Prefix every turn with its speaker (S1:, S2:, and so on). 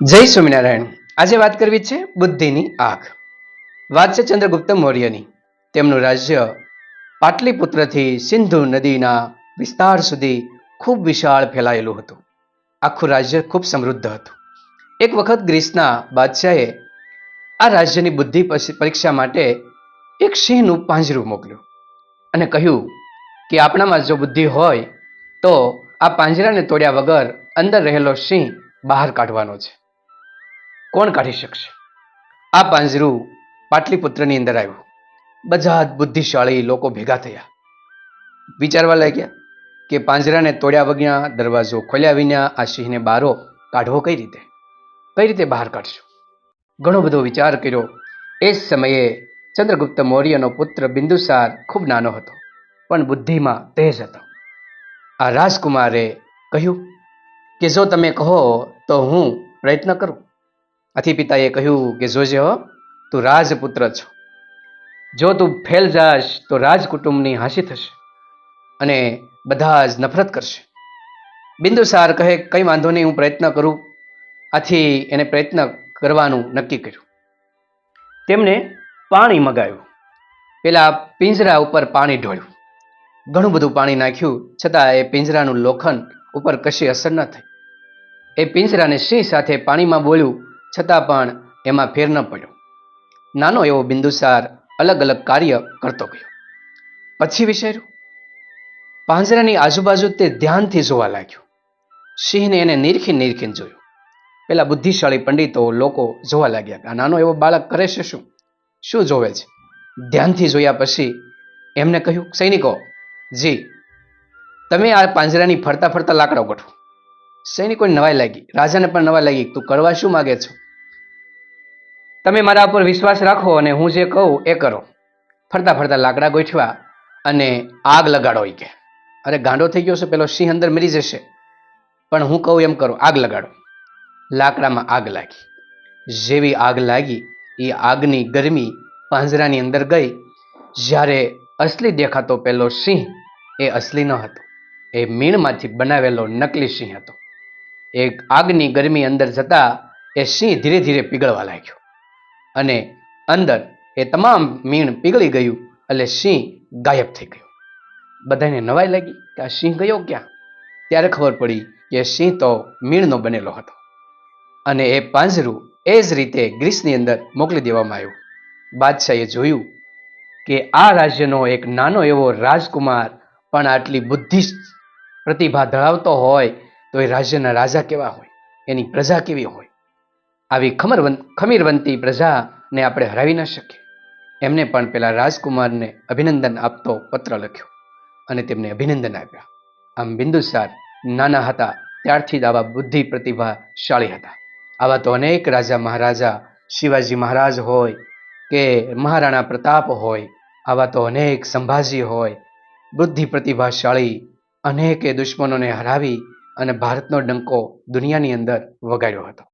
S1: જય સ્વામિનારાયણ. આજે વાત કરવી છે બુદ્ધિની આંખ. વાત છે ચંદ્રગુપ્ત મૌર્યની. તેમનું રાજ્ય પાટલીપુત્રથી સિંધુ નદીના વિસ્તાર સુધી ખૂબ વિશાળ ફેલાયેલું હતું. આખું રાજ્ય ખૂબ સમૃદ્ધ હતું. એક વખત ગ્રીસના બાદશાહે આ રાજ્યની બુદ્ધિ પરીક્ષા માટે એક સિંહનું પાંજરું મોકલ્યું અને કહ્યું કે આપણામાં જો બુદ્ધિ હોય તો આ પાંજરાને તોડ્યા વગર અંદર રહેલો સિંહ બહાર કાઢવાનો છે. કોણ કાઢી શકશે? આ પાંજરું પાટલીપુત્રની અંદર આવ્યું. બધા જ બુદ્ધિશાળી લોકો ભેગા થયા. વિચારવા લાગ્યા કે પાંજરાને તોડ્યા વગર દરવાજો ખોલ્યા વિના આ સિંહને બારો કાઢવો કઈ રીતે? કઈ રીતે બહાર કાઢશું? ઘણો બધો વિચાર કર્યો. એ જ સમયે ચંદ્રગુપ્ત મૌર્યનો પુત્ર બિંદુસાર ખૂબ નાનો હતો, પણ બુદ્ધિમાં તેજ હતો. આ રાજકુમારે કહ્યું કે જો તમે કહો તો હું પ્રયત્ન કરું. આથી પિતાએ કહ્યું કે, જોજે હો, તું રાજપુત્ર છો. જો તું ફેલ જાશ, તો રાજકુટુંબની હાંસી થશે અને બધા જ નફરત કરશે. બિંદુસાર કહે, કંઈ વાંધો નહીં, હું પ્રયત્ન કરું. આથી એને પ્રયત્ન કરવાનું નક્કી કર્યું. તેમણે પાણી મગાવ્યું. પેલા પિંજરા ઉપર પાણી ઢોળ્યું. ઘણું બધું પાણી નાખ્યું, છતાં એ પિંજરાનું લોખંડ ઉપર કશી અસર ન થઈ. એ પિંજરાને સિંહ સાથે પાણીમાં બોલ્યું છતાં પણ એમાં ફેર ન પડ્યો. નાનો એવો બિંદુસાર અલગ અલગ કાર્ય કરતો ગયો. પછી વિચાર્યું પાંજરાની આજુબાજુ તે ધ્યાનથી જોવા લાગ્યો. સિંહને એને નીરખી નીરખીને જોયું. પેલા બુદ્ધિશાળી પંડિતો લોકો જોવા લાગ્યા આ નાનો એવો બાળક કરે છે શું? શું જોવે છે? ધ્યાનથી જોયા પછી એમને કહ્યું, સૈનિકો, જી, તમે આ પાંજરાની ફરતા ફરતા લાકડો ગોઠવો. સૈનિકોને નવાઈ લાગી, રાજાને પણ નવાઈ લાગી તું કરવા શું માગે છો? તમે મારા ઉપર વિશ્વાસ રાખો અને હું જે કહું એ કરો. ફરતા ફરતા લાકડા ગોઠવા અને આગ લગાડો એ કે. અરે ગાંડો થઈ ગયો છે, પેલો સિંહ અંદર મરી જશે. પણ હું કહું એમ કરો, આગ લગાડો. લાકડામાં આગ લાગી. જેવી આગ લાગી એ આગની ગરમી પાંજરાની અંદર ગઈ. જ્યારે અસલી દેખાતો પેલો સિંહ એ અસલી ન હતો. એ મીણમાંથી બનાવેલો નકલી સિંહ હતો. એ આગની ગરમી અંદર જતા એ સિંહ ધીરે ધીરે પીગળવા લાગ્યો. અને અંદર એ તમામ મીણ પીગળી ગયું એટલે સિંહ ગાયબ થઈ ગયો. બધાને નવાઈ લાગી કે આ સિંહ ગયો ક્યાં? ત્યારે ખબર પડી કે સિંહ તો મીણનો બનેલો હતો. અને એ પાંજરું એ જ રીતે ગ્રીસની અંદર મોકલી દેવામાં આવ્યું. બાદશાહે જોયું કે આ રાજ્યનો એક નાનો એવો રાજકુમાર પણ આટલી બુદ્ધિ પ્રતિભા ધરાવતો હોય તો એ રાજ્યના રાજા કેવા હોય, એની પ્રજા કેવી હોય? આવી ખમરવંત ખમીરવંતી પ્રજાને આપણે હરાવી ન શકીએ. એમને પણ પેલા રાજકુમારને અભિનંદન આપતો પત્ર લખ્યો અને તેમને અભિનંદન આપ્યા. આમ બિંદુસાર નાના હતા, ત્યારથી જ આવા બુદ્ધિ પ્રતિભાશાળી હતા. આવા તો અનેક રાજા મહારાજા, શિવાજી મહારાજ હોય કે મહારાણા પ્રતાપ હોય, આવા તો અનેક સંભાજી હોય. બુદ્ધિ પ્રતિભાશાળી અનેકે દુશ્મનોને હરાવી અને ભારતનો ડંકો દુનિયાની અંદર વગાડ્યો હતો.